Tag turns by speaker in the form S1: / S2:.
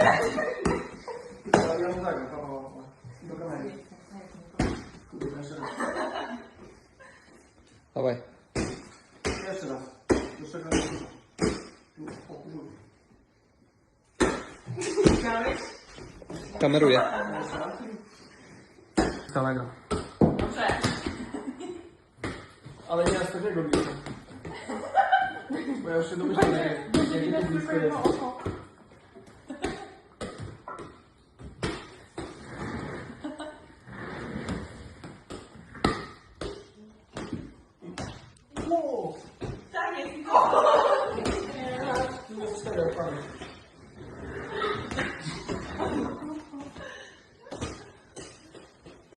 S1: Ja mu o. Do kamery. Kurde, jeszcze raz.
S2: Dawaj.
S1: Jeszcze raz. Jeszcze raz. O, tu.
S2: Kameruję.
S1: Samego. Ale nie aż takiego blisko. Bo ja już się domyślam, tu blisko jest. 在哪儿办？